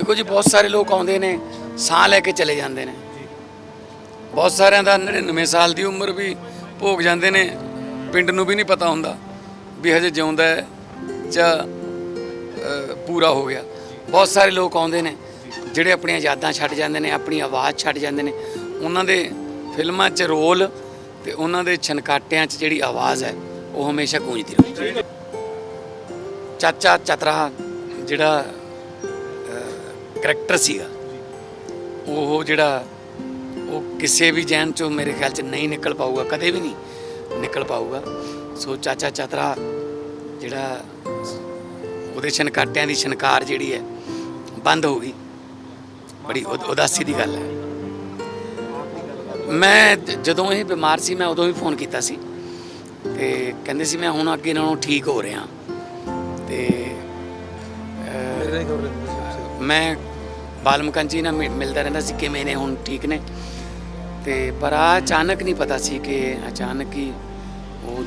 ਦੇਖੋ ਜੀ, ਬਹੁਤ ਸਾਰੇ ਲੋਕ ਆਉਂਦੇ ਨੇ, ਸਾਹ ਲੈ ਕੇ ਚਲੇ ਜਾਂਦੇ ਨੇ। ਬਹੁਤ ਸਾਰਿਆਂ ਦਾ 99 ਸਾਲ ਦੀ ਉਮਰ ਵੀ ਭੋਗ ਜਾਂਦੇ ਨੇ, ਪਿੰਡ ਨੂੰ ਵੀ ਨਹੀਂ ਪਤਾ ਹੁੰਦਾ ਵੀ ਹਜੇ ਜਿਉਂਦਾ ਹੈ ਜਾਂ ਪੂਰਾ ਹੋ ਗਿਆ। ਬਹੁਤ ਸਾਰੇ ਲੋਕ ਆਉਂਦੇ ਨੇ, ਜਿਹੜੇ ਆਪਣੀਆਂ ਯਾਦਾਂ ਛੱਡ ਜਾਂਦੇ ਨੇ, ਆਪਣੀ ਆਵਾਜ਼ ਛੱਡ ਜਾਂਦੇ ਨੇ। ਉਹਨਾਂ ਦੇ ਫਿਲਮਾਂ 'ਚ ਰੋਲ ਤੇ ਉਹਨਾਂ ਦੇ ਛਨਕਾਟਿਆਂ 'ਚ ਜਿਹੜੀ ਆਵਾਜ਼ ਹੈ, ਉਹ ਹਮੇਸ਼ਾ ਗੂੰਜਦੀ ਰਹੀ ਚਾਚਾ ਚਤਰਾ ਜਿਹੜਾ ਕਰੈਕਟਰ ਸੀਗਾ। ਉਹ ਜਿਹੜਾ ਉਹ ਕਿਸੇ ਵੀ ਜੈਨ ਚੋਂ ਮੇਰੇ ਖਿਆਲ 'ਚ ਨਹੀਂ ਨਿਕਲ ਪਾਊਗਾ ਕਦੇ ਵੀ ਨਹੀਂ ਨਿਕਲ ਪਾਊਗਾ। ਸੋ ਚਾਚਾ ਚਤਰਾ ਜਿਹੜਾ ਉਹਦੇ ਛਨਕਾਟਿਆਂ ਦੀ ਛਨਕਾਰ ਜਿਹੜੀ ਹੈ ਬੰਦ ਹੋ ਗਈ। ਬੜੀ ਉਦ- ਉਦਾਸੀ ਦੀ ਗੱਲ ਹੈ। ਮੈਂ ਜਦੋਂ ਇਹ ਬਿਮਾਰ ਸੀ ਮੈਂ ਉਦੋਂ ਵੀ ਫੋਨ ਕੀਤਾ ਸੀ। ਤੇ ਕਹਿੰਦੇ ਸੀ ਮੈਂ ਹੁਣ ਅੱਗੇ ਨਾਲੋਂ ਠੀਕ ਹੋ ਰਿਹਾ। ਤੇ ਮੈਂ ਬਾਲਮਕਨ ਜੀ ਨਾਲ ਮਿ- ਮਿਲਦਾ ਰਹਿੰਦਾ ਸੀ ਕਿਵੇਂ ਨੇ ਹੁਣ ਠੀਕ ਨੇ। ਤੇ ਪਰ ਆ ਅਚਾਨਕ ਨਹੀਂ ਪਤਾ ਸੀ ਕਿ ਅਚਾਨਕ ਹੀ ਉਹ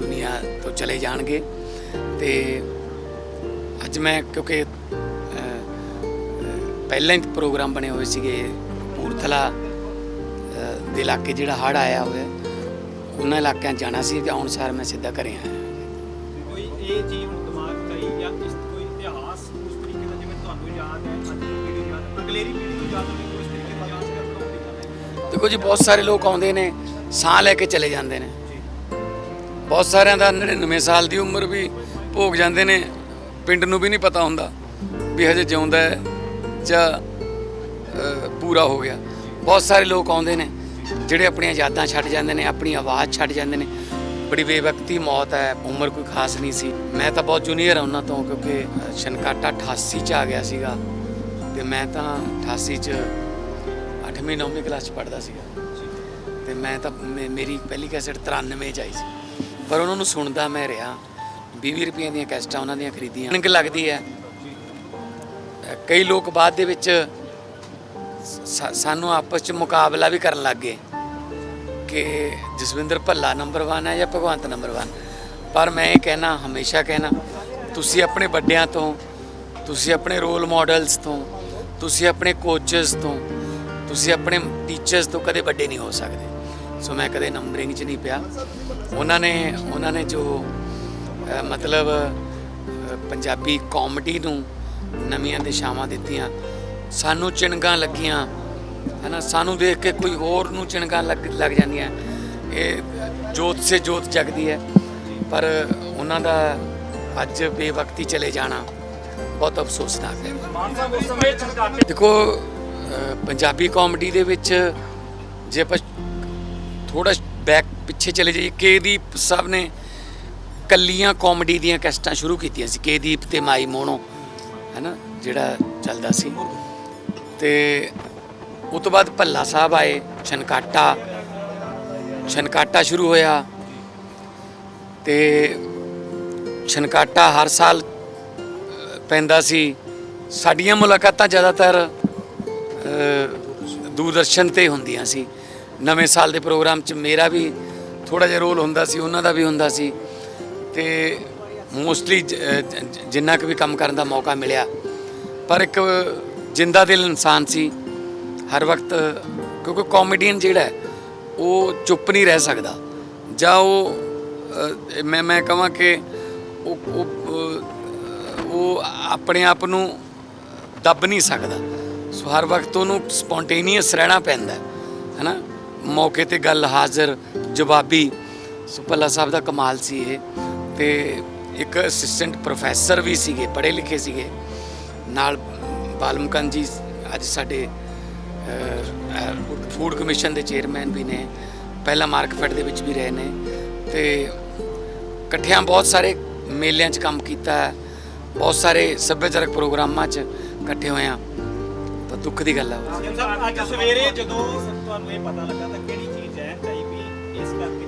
ਦੁਨੀਆ ਤੋਂ ਚਲੇ ਜਾਣਗੇ। ਤੇ ਅੱਜ ਮੈਂ ਕਿਉਂਕਿ ਪਹਿਲਾਂ ਹੀ ਪ੍ਰੋਗਰਾਮ ਬਣੇ ਹੋਏ ਸੀਗੇ ਕਪੂਰਥਲਾ ਦੇ ਇਲਾਕੇ ਜਿਹੜਾ ਹੜ ਆਇਆ ਹੋਇਆ, ਉਹਨਾਂ ਇਲਾਕਿਆਂ ਜਾਣਾ ਸੀ ਤੇ ਆਉਣ ਸਾਰ ਮੈਂ ਸਿੱਧਾ ਘਰੇ ਆਇਆ। ਕੋਈ ਇਹ ਚੀਜ਼ ਹੁਣ ਦਿਮਾਗ 'ਚ ਜਾਂ ਇਸ ਤੁਹਾਨੂੰ ਯਾਦ ਹੈ? ਅੱਜ ਦੀ ਪੀੜ੍ਹੀ ਯਾਦ ਅਗਲੇਰੀ ਪੀੜ੍ਹੀ ਨੂੰ ਯਾਦ ਹੋਵੇ ਉਸ ਤਰੀਕੇ ਦਾ ਯਾਦ ਕਰਨਾ ਹੋਵੇਗਾ ਨਹੀਂ ਦੇਖੋ ਜੀ ਬਹੁਤ ਸਾਰੇ ਲੋਕ ਆਉਂਦੇ ਨੇ ਸਾਹ ਲੈ ਕੇ ਚਲੇ ਜਾਂਦੇ ਨੇ। ਬਹੁਤ ਸਾਰਿਆਂ ਦਾ 99 ਸਾਲ ਦੀ ਉਮਰ ਵੀ ਭੋਗ ਜਾਂਦੇ ਨੇ ਪਿੰਡ ਨੂੰ ਵੀ ਨਹੀਂ ਪਤਾ ਹੁੰਦਾ ਵੀ ਹਜੇ ਜਿਉਂਦਾ ਹੈ ਜਾਂ ਪੂਰਾ ਹੋ ਗਿਆ। ਬਹੁਤ ਸਾਰੇ ਲੋਕ ਆਉਂਦੇ ਨੇ ਜਿਹੜੇ ਆਪਣੀਆਂ ਯਾਦਾਂ ਛੱਡ ਜਾਂਦੇ ਨੇ ਆਪਣੀ ਆਵਾਜ਼ ਛੱਡ ਜਾਂਦੇ ਨੇ। ਬੜੀ ਬੇਵਕਤੀ ਮੌਤ ਹੈ, ਉਮਰ ਕੋਈ ਖਾਸ ਨਹੀਂ ਸੀ। ਮੈਂ ਤਾਂ ਬਹੁਤ ਜੂਨੀਅਰ ਹਾਂ ਉਹਨਾਂ ਤੋਂ, ਕਿਉਂਕਿ ਸ਼ਨਕਾਟਾ 88 ਚ ਆ ਗਿਆ ਸੀਗਾ। ਤੇ ਮੈਂ ਤਾਂ 88 ਚ 8ਵੀਂ 9ਵੀਂ ਕਲਾਸ ਚ ਪੜ੍ਹਦਾ ਸੀਗਾ। ਤੇ ਮੈਂ ਤਾਂ ਮੇ- ਮੇਰੀ ਪਹਿਲੀ ਕੈਸਟ 93 ਚ ਆਈ ਸੀ। ਪਰ ਉਹਨਾਂ ਨੂੰ ਸੁਣਦਾ ਮੈਂ ਰਿਹਾ। 20 ਰੁਪਏ ਦੀਆਂ ਕੈਸਟਾਂ ਉਹਨਾਂ ਦੀਆਂ ਖਰੀਦੀਆਂ। ਨਿੰਗ ਲੱਗਦੀ ਹੈ। ਕਈ ਲੋਕ ਬਾਅਦ ਦੇ ਵਿੱਚ ਸਾਨੂੰ ਆਪਸ ਚ ਮੁਕਾਬਲਾ ਵੀ ਕਰਨ ਲੱਗ ਗਏ। ਕਿ ਜਸਵਿੰਦਰ ਭੱਲਾ ਨੰਬਰ 1 ਹੈ ਜਾਂ ਭਗਵੰਤ ਨੰਬਰ 1 ਪਰ ਮੈਂ ਇਹ ਕਹਿਣਾ, ਹਮੇਸ਼ਾ ਕਹਿਣਾ, ਤੁਸੀਂ ਆਪਣੇ ਵੱਡਿਆਂ ਤੋਂ, ਤੁਸੀਂ ਆਪਣੇ ਰੋਲ ਮਾਡਲਸ ਤੋਂ, ਤੁਸੀਂ ਆਪਣੇ ਕੋਚਸ ਤੋਂ, ਤੁਸੀਂ ਆਪਣੇ ਟੀਚਰਸ ਤੋਂ ਕਦੇ ਵੱਡੇ ਨਹੀਂ ਹੋ ਸਕਦੇ। ਸੋ ਮੈਂ ਕਦੇ ਨੰਬਰਿੰਗ 'ਚ ਨਹੀਂ ਪਿਆ। ਉਹਨਾਂ ਨੇ ਉਹਨਾਂ ਨੇ ਜੋ ਮਤਲਬ ਪੰਜਾਬੀ ਕਾਮੇਡੀ ਨੂੰ ਨਵੀਆਂ ਦਿਸ਼ਾਵਾਂ ਦਿੱਤੀਆਂ, ਸਾਨੂੰ ਚਿਣਗਾਂ ਲੱਗੀਆਂ ਹੈਨਾ ਸਾਨੂੰ ਦੇਖ ਕੇ ਕੋਈ ਹੋਰ ਨੂੰ ਚਿਣਕਾਂ ਲੱਗ ਲੱਗ ਜਾਂਦੀਆਂ। ਇਹ ਜੋਤ ਸੇ ਜੋਤ ਜਗਦੀ ਹੈ। ਪਰ ਉਹਨਾਂ ਦਾ ਅੱਜ ਬੇਵਕਤੀ ਚਲੇ ਜਾਣਾ ਬਹੁਤ ਅਫਸੋਸਨਾਕ ਹੈ। ਦੇਖੋ ਪੰਜਾਬੀ ਕਾਮੇਡੀ ਦੇ ਵਿੱਚ ਜੇ ਆਪਾਂ ਥੋੜਾ ਬੈਕ ਪਿੱਛੇ ਚਲੇ ਜਾਈਏ, ਕੇਦੀਪ ਸਾਹਿਬ ਨੇ ਕੱਲੀਆਂ ਕਾਮੇਡੀ ਦੀਆਂ ਕੈਸਟਾਂ ਸ਼ੁਰੂ ਕੀਤੀਆਂ ਸੀ। ਕੇਦੀਪ ਤੇ ਮਾਈ ਮੋਨੋ ਹੈਨਾ ਜਿਹੜਾ ਚੱਲਦਾ ਸੀ। ਤੇ ਉਸ ਤੋਂ ਬਾਅਦ ਭੱਲਾ ਸਾਹਿਬ ਆਏ, ਛਨਕਾਟਾ। ਛਨਕਾਟਾ ਸ਼ੁਰੂ ਹੋਇਆ। ਤੇ ਛਨਕਾਟਾ ਹਰ ਸਾਲ ਪੈਂਦਾ ਸੀ। ਸਾਡੀਆਂ ਮੁਲਾਕਾਤਾਂ ਜ਼ਿਆਦਾਤਰ ਦੂਰਦਰਸ਼ਨ ਤੇ ਹੁੰਦੀਆਂ ਸੀ। ਨਵੇਂ ਸਾਲ ਦੇ ਪ੍ਰੋਗਰਾਮ 'ਚ ਮੇਰਾ ਵੀ ਥੋੜਾ ਜਿਹਾ ਰੋਲ ਹੁੰਦਾ ਸੀ, ਉਹਨਾਂ ਦਾ ਵੀ ਹੁੰਦਾ ਸੀ। ਤੇ ਮੋਸਟਲੀ ਜਿੰਨਾ ਕੁ ਵੀ ਕੰਮ ਕਰਨ ਦਾ ਮੌਕਾ ਮਿਲਿਆ। ਪਰ ਇੱਕ ਜਿੰਦਾ ਦਿਲ ਇਨਸਾਨ ਸੀ। ਹਰ ਵਕਤ, ਕਿਉਂਕਿ ਕਾਮੇਡੀਅਨ ਜਿਹੜਾ ਉਹ ਚੁੱਪ ਨਹੀਂ ਰਹਿ ਸਕਦਾ। ਜਾਂ ਉਹ ਮੈਂ ਮੈਂ ਕਹਾਂ ਕਿ ਉਹ ਉਹ ਆਪਣੇ ਆਪ ਨੂੰ ਦੱਬ ਨਹੀਂ ਸਕਦਾ। ਸੋ ਹਰ ਵਕਤ ਉਹਨੂੰ ਸਪੌਂਟੇਨੀਅਸ ਰਹਿਣਾ ਪੈਂਦਾ ਹੈ ਨਾ ਮੌਕੇ ਤੇ ਗੱਲ ਹਾਜ਼ਰ, ਜਵਾਬੀ। ਸੋ ਭੱਲਾ ਸਾਹਿਬ ਦਾ ਕਮਾਲ ਸੀ ਇਹ। ਤੇ ਇੱਕ ਅਸਿਸਟੈਂਟ ਪ੍ਰੋਫੈਸਰ ਵੀ ਸੀਗੇ, ਪੜ੍ਹੇ ਲਿਖੇ ਸੀਗੇ। ਨਾਲ ਬਾਲਮਕਨ ਜੀ ਅੱਜ ਸਾਡੇ ਫੂਡ ਕਮਿਸ਼ਨ ਦੇ ਚੇਅਰਮੈਨ ਵੀ ਨੇ, ਪਹਿਲਾਂ ਮਾਰਕਫੈਟ ਦੇ ਵਿੱਚ ਵੀ ਰਹੇ ਨੇ ਤੇ ਇਕੱਠਿਆਂ ਬਹੁਤ ਸਾਰੇ ਮੇਲਿਆਂ 'ਚ ਕੰਮ ਕੀਤਾ ਹੈ ਬਹੁਤ ਸਾਰੇ ਸੱਭਿਆਚਾਰਕ ਪ੍ਰੋਗਰਾਮਾਂ 'ਚ ਇਕੱਠੇ ਹੋਏ ਆ ਤਾਂ ਦੁੱਖ ਦੀ ਗੱਲ ਹੈ ਅੱਜ ਸਵੇਰੇ ਜਦੋਂ ਤੁਹਾਨੂੰ ਇਹ ਪਤਾ ਲੱਗਾ ਤਾਂ ਕਿਹੜੀ ਚੀਜ਼ ਹੈ, ਚਾਹੀ ਇਸ ਕਰਕੇ